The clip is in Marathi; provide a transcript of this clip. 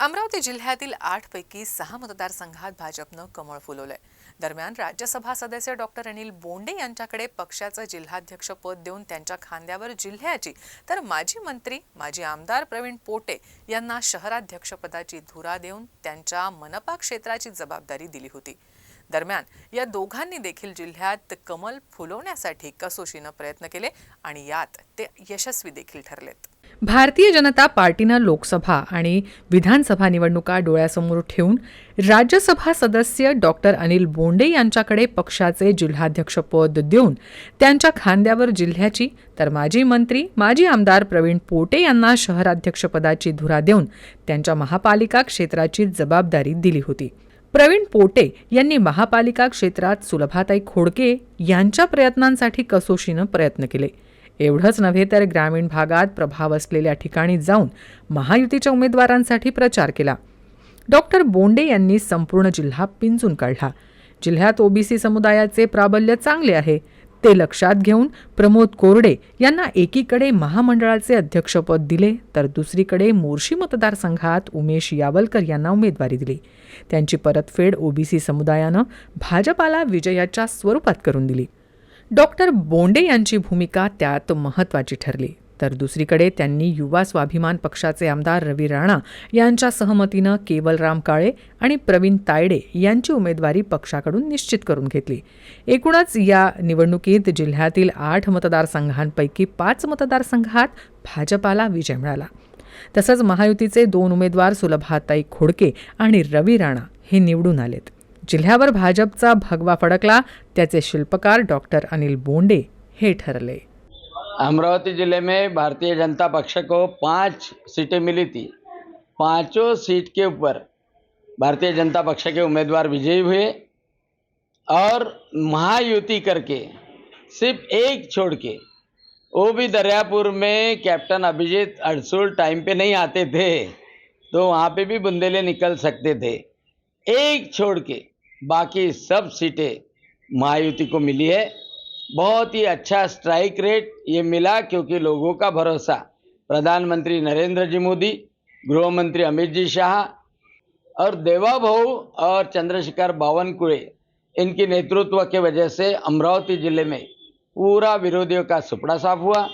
अमरावती जिल्ह्यातील आठपैकी सहा मतदारसंघात भाजपनं कमळ फुलवलंय. दरम्यान राज्यसभा सदस्य डॉक्टर अनिल बोंडे यांच्याकडे पक्षाचं जिल्हाध्यक्षपद देऊन त्यांच्या खांद्यावर जिल्ह्याची तर माजी मंत्री माजी आमदार प्रवीण पोटे यांना शहराध्यक्षपदाची धुरा देऊन त्यांच्या मनपा क्षेत्राची जबाबदारी दिली होती. दरम्यान या दोघांनी देखील जिल्ह्यात कमल फुलवण्यासाठी कसोशीनं प्रयत्न केले आणि यात ते यशस्वी देखील ठरलेत. भारतीय जनता पार्टीनं लोकसभा आणि विधानसभा निवडणुका डोळ्यासमोर ठेवून राज्यसभा सदस्य डॉक्टर अनिल बोंडे यांच्याकडे पक्षाचे जिल्हाध्यक्षपद देऊन त्यांच्या खांद्यावर जिल्ह्याची तर माजी मंत्री माजी आमदार प्रवीण पोटे यांना शहराध्यक्षपदाची धुरा देऊन त्यांच्या महापालिका क्षेत्राची जबाबदारी दिली होती. प्रवीण पोटे यांनी महापालिका क्षेत्रात सुलभाताई खोडके यांच्या प्रयत्नांसाठी कसोशीनं प्रयत्न केले. एवढंच नव्हे तर ग्रामीण भागात प्रभाव असलेल्या ठिकाणी जाऊन महायुतीच्या उमेदवारांसाठी प्रचार केला. डॉक्टर बोंडे यांनी संपूर्ण जिल्हा पिंजून काढला. जिल्ह्यात ओबीसी समुदायाचे प्राबल्य चांगले आहे. ते लक्षात घेऊन प्रमोद कोरडे यांना एकीकडे महामंडळाचे अध्यक्षपद दिले तर दुसरीकडे मोर्शी मतदारसंघात उमेश यावलकर यांना उमेदवारी दिली. त्यांची परतफेड ओबीसी समुदायानं भाजपाला विजयाच्या स्वरूपात करून दिली. डॉक्टर बोंडे यांची भूमिका त्यात महत्त्वाची ठरली. तर दुसरीकडे त्यांनी युवा स्वाभिमान पक्षाचे आमदार रवी राणा यांच्या सहमतीनं केवलराम काळे आणि प्रवीण तायडे यांची उमेदवारी पक्षाकडून निश्चित करून घेतली. एकूणच या निवडणुकीत जिल्ह्यातील आठ मतदारसंघांपैकी पाच मतदारसंघात भाजपाला विजय मिळाला. तसंच महायुतीचे दोन उमेदवार सुलभाताई खोडके आणि रवी राणा हे निवडून आलेत. जिल्ह्यावर भाजपचा भगवा फडकला त्याचे शिल्पकार डॉक्टर अनिल बोंडे हे ठरले. अमरावती ज़िले में भारतीय जनता पक्ष को पाँच सीटें मिली थी। पाँचों सीट के ऊपर भारतीय जनता पक्ष के उम्मीदवार विजयी हुए और महायुति करके, सिर्फ़ एक छोड़ के वो भी दरियापुर में कैप्टन अभिजीत अड़सूल टाइम पे नहीं आते थे तो वहाँ पे भी बुंदेले निकल सकते थे। एक छोड़ के बाकी सब सीटें महायुति को मिली है। बहुत ही अच्छा स्ट्राइक रेट ये मिला क्योंकि लोगों का भरोसा। प्रधानमंत्री नरेंद्र जी मोदी गृह मंत्री अमित जी शाह और देवा भाऊ और चंद्रशेखर बावनकुड़े इनकी नेतृत्व के वजह से अमरावती ज़िले में पूरा विरोधियों का सुपड़ा साफ़ हुआ।